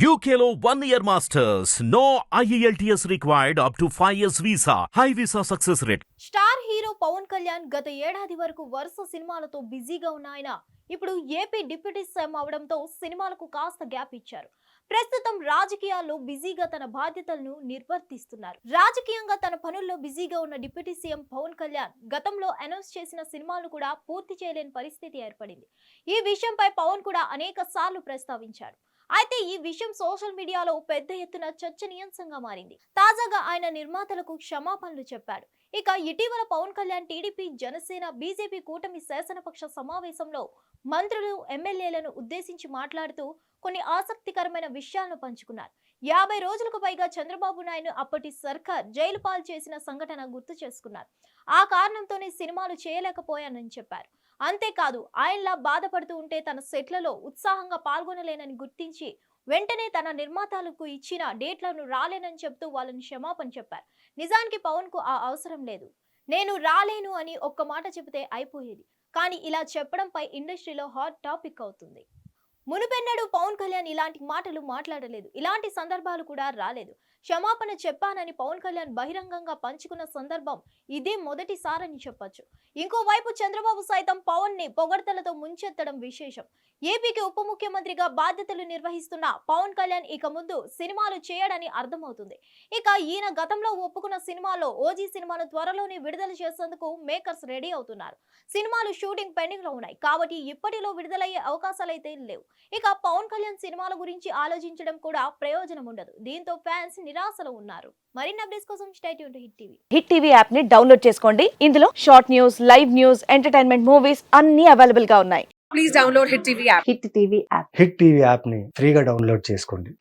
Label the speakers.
Speaker 1: యూకేలో one year masters no E IELTS required up to 5 years visa. High visa success rate.
Speaker 2: Star hero Pawan Kalyan గత ఏడాది వరకు వరుస సినిమాలతో బిజీగా ఉన్న ఆయన ఇప్పుడు ఏపీ డిప్యూటీ సీఎం అవడంతో సినిమాలకు కాస్త గ్యాప్ ఇచ్చారు. ప్రస్తుతం రాజకీయాల్లో బిజీగా తన బాధ్యతలను నిర్వర్తిస్తున్నారు. రాజకీయంగా తన పనుల్లో బిజీగా ఉన్న డిప్యూటీ సీఎం పవన్ కళ్యాణ్ గతంలో అనౌన్స్ చేసిన సినిమాలు కూడా పూర్తి చేయలేని పరిస్థితి ఏర్పడింది. ఈ విషయంపై పవన్ కూడా అనేక సార్లు ప్రస్తావించారు అయితే ఈ విషయం సోషల్ మీడియాలో పెద్ద ఎత్తున చర్చనీయాంశంగా మారింది. తాజాగా ఆయన నిర్మాతలకు క్షమాపణలు చెప్పాడు. ఇక ఇటీవల పవన్ కళ్యాణ్ టీడీపీ జనసేన బీజేపీ కూటమి శాసనపక్ష సమావేశంలో మంత్రులు ఎమ్మెల్యేలను ఉద్దేశించి మాట్లాడుతూ కొన్ని ఆసక్తికరమైన విషయాలను పంచుకున్నారు. యాభై రోజులకు పైగా చంద్రబాబు నాయుడు అప్పటి సర్కార్ జైలు పాలు చేసిన సంఘటన గుర్తు చేసుకున్నారు. ఆ కారణంతోనే సినిమాలు చేయలేకపోయానని చెప్పారు. అంతేకాదు ఆయనలా బాధపడుతూ ఉంటే తన సెట్లలో ఉత్సాహంగా పాల్గొనలేనని గుర్తించి వెంటనే తన నిర్మాతలకు ఇచ్చిన డేట్లను రాలేనని చెప్తూ వాళ్ళని క్షమాపణ చెప్పారు. నిజానికి పవన్కు ఆ అవసరం లేదు. నేను రాలేను అని ఒక్క మాట చెబితే అయిపోయేది. కానీ ఇలా చెప్పడంపై ఇండస్ట్రీలో హాట్ టాపిక్ అవుతుంది. మునుపెన్నడూ పవన్ కళ్యాణ్ ఇలాంటి మాటలు మాట్లాడలేదు. ఇలాంటి సందర్భాలు కూడా రాలేదు. క్షమాపణ చెప్పానని పవన్ కళ్యాణ్ బహిరంగంగా పంచుకున్న సందర్భం ఇదే మొదటిసారని చెప్పొచ్చు. ఇంకోవైపు చంద్రబాబు సైతం పవన్ని పొగడ్తలతో ముంచెత్తడం విశేషం. ఏపీకి ఉప ముఖ్యమంత్రిగా బాధ్యతలు నిర్వహిస్తున్న పవన్ కళ్యాణ్ ఇక ముందు సినిమాలు చేయడని అర్థమవుతుంది. ఇక ఈయన గతంలో ఒప్పుకున్న సినిమాలో ఓజీ సినిమాను త్వరలోనే విడుదల చేసేందుకు మేకర్స్ రెడీ అవుతున్నారు. సినిమాలు షూటింగ్ పెండింగ్లో ఉన్నాయి. కాబట్టి ఇప్పటిలో విడుదలయ్యే అవకాశాలైతే లేవు. ఇక పవన్ కళ్యాణ్ సినిమాల గురించి ఆలోచించడం కూడా ప్రయోజనం ఉండదు. దీంతో ఫ్యాన్స్ నిరాశలో ఉన్నారు. మరిన్ని అప్డేట్స్ కోసం state Hit TV.
Speaker 3: Hit TV యాప్ని డౌన్లోడ్ చేసుకోండి. ఇందులో short news live news entertainment movies అన్ని అవైలబుల్గా ఉన్నాయి.
Speaker 4: Please download Hit TV app.
Speaker 3: Hit TV app
Speaker 5: Hit TV యాప్ని ఫ్రీగా డౌన్లోడ్ చేసుకోండి.